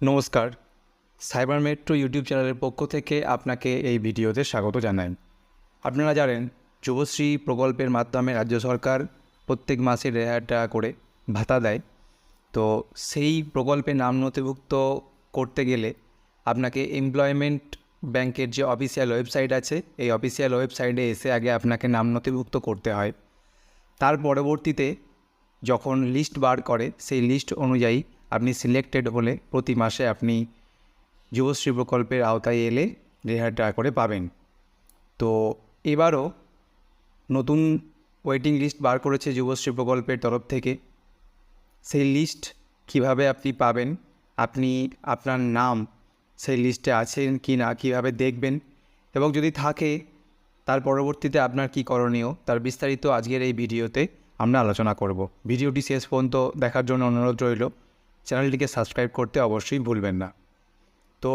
নমস্কার। Cyber metro YouTube চ্যানেলের পক্ষ থেকে আপনাকে এই ভিডিওতে স্বাগত জানাই। আপনারা জানেন, যুবশ্রী প্রকল্পের মাধ্যমে রাজ্য সরকার প্রত্যেক মাসে হাজার টাকা করে ভাতা দেয়। তো সেই প্রকল্পে নাম নথিভুক্ত করতে গেলে আপনাকে এমপ্লয়মেন্ট ব্যাংকের যে অফিসিয়াল ওয়েবসাইট আছে, এই অফিসিয়াল ওয়েবসাইটে এসে আগে আপনাকে নাম নথিভুক্ত করতে হয়। তার পরবর্তীতে যখন লিস্ট বার করে, সেই লিস্ট অনুযায়ী আপনি সিলেক্টেড হলে প্রতি মাসে আপনি যুবশ্রী প্রকল্পের আওতায় এলে হাজার টাকা করে পাবেন। তো এবারও নতুন ওয়েটিং লিস্ট বার করেছে যুবশ্রী প্রকল্পের তরফ থেকে। সেই লিস্ট কীভাবে আপনি পাবেন, আপনি আপনার নাম সেই লিস্টে আছেন কি না কীভাবে দেখবেন এবং যদি থাকে, তার পরবর্তীতে আপনার কী করণীয়, তার বিস্তারিত আজকের এই ভিডিওতে আমরা আলোচনা করব। ভিডিওটি শেষ পর্যন্ত দেখার জন্য অনুরোধ রইল। চ্যানেলটিকে সাবস্ক্রাইব করতে অবশ্যই ভুলবেন না। তো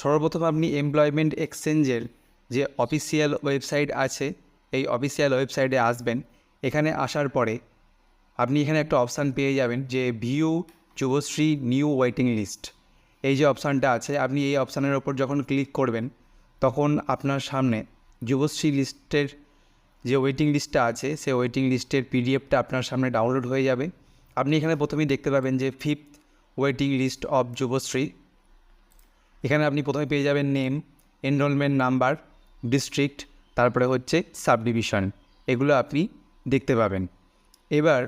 সর্বপ্রথম আপনি এমপ্লয়মেন্ট এক্সচেঞ্জের যে অফিসিয়াল ওয়েবসাইট আছে, এই অফিসিয়াল ওয়েবসাইটে আসবেন। এখানে আসার পরে আপনি এখানে একটা অপশান পেয়ে যাবেন যে view Yuvashree new waiting list এই যে অপশানটা আছে, আপনি এই অপশানের ওপর যখন ক্লিক করবেন, তখন আপনার সামনে যুবশ্রী লিস্টের যে ওয়েটিং লিস্টটা আছে, সেই ওয়েটিং লিস্টের পিডিএফটা আপনার সামনে ডাউনলোড হয়ে যাবে। আপনি এখানে প্রথমেই দেখতে পাবেন যে fifth waiting list of Yuvashree এখানে আপনি প্রথমে পেয়ে যাবেন নেম এনরোলমেন্ট নাম্বার ডিস্ট্রিক্ট তারপরে হচ্ছে সাব ডিভিশন এগুলো আপনি দেখতে পাবেন। এবার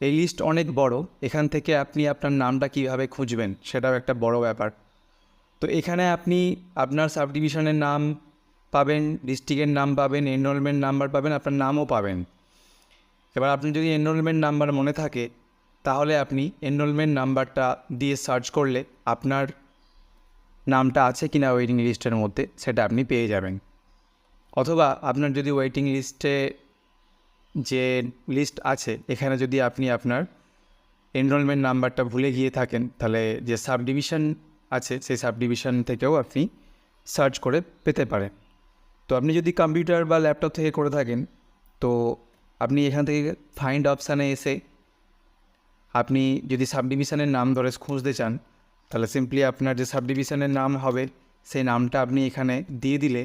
এই লিস্ট অনেক বড়, এখান থেকে আপনি আপনার নামটা কীভাবে খুঁজবেন, সেটাও একটা বড় ব্যাপার। তো এখানে আপনি আপনার সাব ডিভিশনের নাম পাবেন ডিস্ট্রিক্টের নাম পাবেন এনরোলমেন্ট নাম্বার পাবেন, আপনার নামও পাবেন। এবার আপনি যদি এনরোলমেন্ট নাম্বার মনে থাকে তাহলে আপনি এনরোলমেন্ট নাম্বারটা দিয়ে সার্চ করলে আপনার নামটা আছে কিনা ওয়েটিং লিস্টের মধ্যে, সেটা আপনি পেয়ে যাবেন। অথবা আপনার যদি ওয়েটিং লিস্টে যে লিস্ট আছে, এখানে যদি আপনি আপনার এনরোলমেন্ট নাম্বারটা ভুলে গিয়ে থাকেন, তাহলে যে সাব ডিভিশন আছে, সেই সাব ডিভিশন থেকেও আপনি সার্চ করে পেতে পারেন। তো আপনি যদি কম্পিউটার বা ল্যাপটপ থেকে করে থাকেন, তো আপনি এখান থেকে ফাইন্ড অপশানে এসে আপনি যদি সাব ডিভিশনের নাম ধরে খুঁজতে চান, তাহলে সিম্পলি আপনার যে সাব ডিভিশনের নাম হবে, সেই নামটা আপনি এখানে দিয়ে দিলে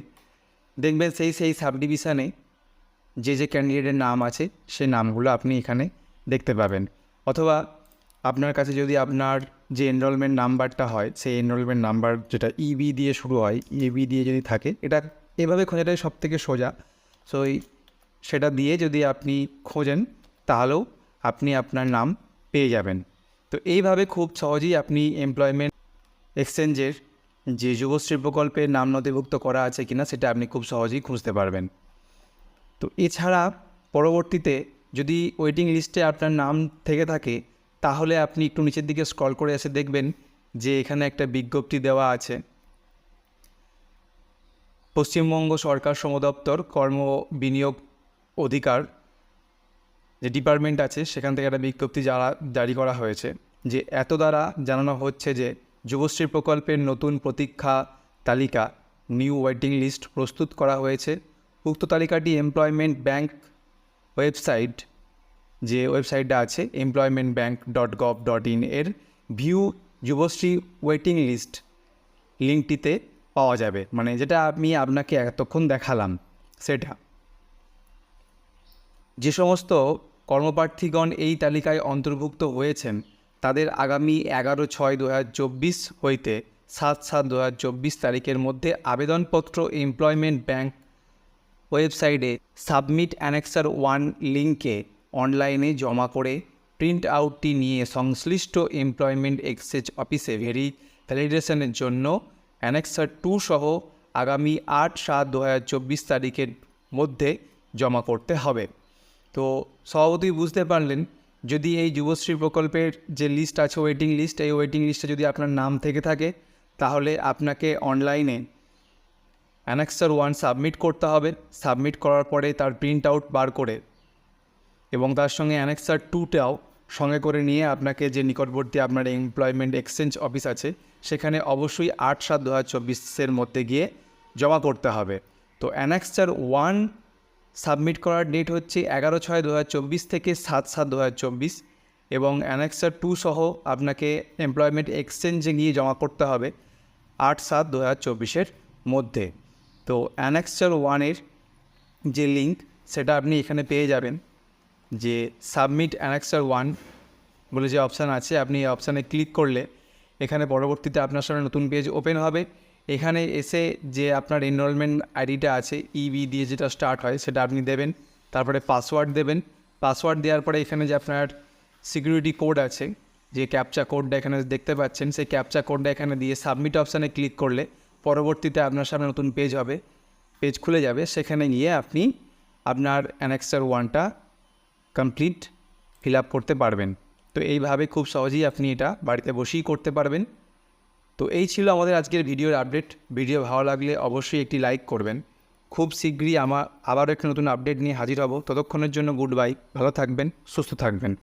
দেখবেন সেই সেই সাব ডিভিশনে যে যে ক্যান্ডিডেটের নাম আছে, সেই নামগুলো আপনি এখানে দেখতে পাবেন। অথবা আপনার কাছে যদি আপনার যে এনরোলমেন্ট নাম্বারটা হয়, সেই এনরোলমেন্ট নাম্বার যেটা ইবি দিয়ে শুরু হয় ইবি দিয়ে যদি থাকে, এটা এভাবে খোঁজাটাই সব থেকে সোজা সো সেটা দিয়ে যদি আপনি খোঁজেন, তাহলেও আপনি আপনার নাম পেয়ে যাবেন। তো এইভাবে খুব সহজেই আপনি এমপ্লয়মেন্ট এক্সচেঞ্জের যে যুবশ্রী প্রকল্পের নাম নথিভুক্ত করা আছে কিনা সেটা আপনি খুব সহজেই খুঁজতে পারবেন। তো এছাড়া পরবর্তীতে যদি ওয়েটিং লিস্টে আপনার নাম থেকে থাকে, তাহলে আপনি একটু নিচের দিকে স্ক্রল করে এসে দেখবেন যে এখানে একটা বিজ্ঞপ্তি দেওয়া আছে। পশ্চিমবঙ্গ সরকার সমদপ্তর কর্ম বিনিয়োগ অধিকার যে ডিপার্টমেন্ট আছে, সেখান থেকে একটা বিজ্ঞপ্তি যারা, জারি করা হয়েছে যে এত দ্বারা জানানো হচ্ছে যে যুবশ্রী প্রকল্পের নতুন প্রতীক্ষা তালিকা নিউ ওয়েটিং লিস্ট প্রস্তুত করা হয়েছে। উক্ত তালিকাটি এমপ্লয়মেন্ট ব্যাংক ওয়েবসাইট যে ওয়েবসাইটটা আছে employment bank dot gov dot in এর ভিউ যুবশ্রী ওয়েটিং লিস্ট লিঙ্কটিতে পাওয়া যাবে। মানে যেটা আমি আপনাকে এতক্ষণ দেখালাম, সেটা। যে সমস্ত কর্মপ্রার্থীগণ এই তালিকায় অন্তর্ভুক্ত হয়েছেন। তাদের আগামী এগারো ছয় দু হইতে সাত সাত দু তারিখের মধ্যে আবেদনপত্র এমপ্লয়মেন্ট ব্যাংক ওয়েবসাইটে সাবমিট অ্যানেক্সার ওয়ান লিঙ্কে অনলাইনে জমা করে প্রিন্ট আউটটি নিয়ে সংশ্লিষ্ট এমপ্লয়মেন্ট এক্সচেঞ্জ অফিসে ভেরি ভ্যালিডেশনের জন্য অ্যানেক্সার টু সহ আগামী আট সাত দু তারিখের মধ্যে জমা করতে হবে। তো সভাপতি বুঝতে পারলেন, যদি এই যুবশ্রী প্রকল্পের যে লিস্ট আছে ওয়েটিং লিস্ট এই ওয়েটিং লিস্টে যদি আপনার নাম থেকে থাকে, তাহলে আপনাকে অনলাইনে অ্যানেক্সার ওয়ান সাবমিট করতে হবে। সাবমিট করার পরে তার প্রিন্ট আউট বার করে এবং তার সঙ্গে অ্যানেক্সার টুটাও সঙ্গে করে নিয়ে আপনাকে যে নিকটবর্তী আপনার এমপ্লয়মেন্ট এক্সচেঞ্জ অফিস আছে, সেখানে অবশ্যই আট সাত দু হাজার চব্বিশের মধ্যে গিয়ে জমা করতে হবে। তো অ্যানেক্সার ওয়ান সাবমিট করার ডেট হচ্ছে এগারো ছয় দু থেকে সাত সাত দু এবং অ্যানেক্সার টু সহ আপনাকে এমপ্লয়মেন্ট এক্সচেঞ্জে গিয়ে জমা করতে হবে আট সাত দু হাজার মধ্যে। তো অ্যানেক্সার ওয়ানের যে লিঙ্ক, সেটা আপনি এখানে পেয়ে যাবেন যে সাবমিট অ্যানেক্সার ওয়ান বলে যে অপশান আছে, আপনি এই অপশানে ক্লিক করলে এখানে পরবর্তীতে আপনার সামনে নতুন পেজ ওপেন হবে। এখানে এসে যে আপনার এনরোলমেন্ট আইডিটা আছে ইবি দিয়ে যেটা স্টার্ট হয়, সেটা আপনি দেবেন। তারপরে পাসওয়ার্ড দেবেন। পাসওয়ার্ড দেওয়ার পরে এখানে যে আপনার সিকিউরিটি কোড আছে, যে ক্যাপচা কোডটা এখানে দেখতে পাচ্ছেন, সেই ক্যাপচা কোডটা এখানে দিয়ে সাবমিট অপশানে ক্লিক করলে পরবর্তীতে আপনার সামনে নতুন পেজ হবে। পেজ খুলে যাবে। সেখানে গিয়ে আপনি আপনার অ্যানেক্সার ওয়ানটা কমপ্লিট ফিল আপ করতে পারবেন। তো এইভাবে খুব সহজেই আপনি এটা বাড়িতে বসেই করতে পারবেন। তো এই ছিল আমাদের আজকের ভিডিওর আপডেট। ভিডিও ভালো লাগলে অবশ্যই একটি লাইক করবেন। খুব শীঘ্রই আমার আবারও একটি নতুন আপডেট নিয়ে হাজির হব। ততক্ষণের জন্য গুড বাই। ভালো থাকবেন, সুস্থ থাকবেন।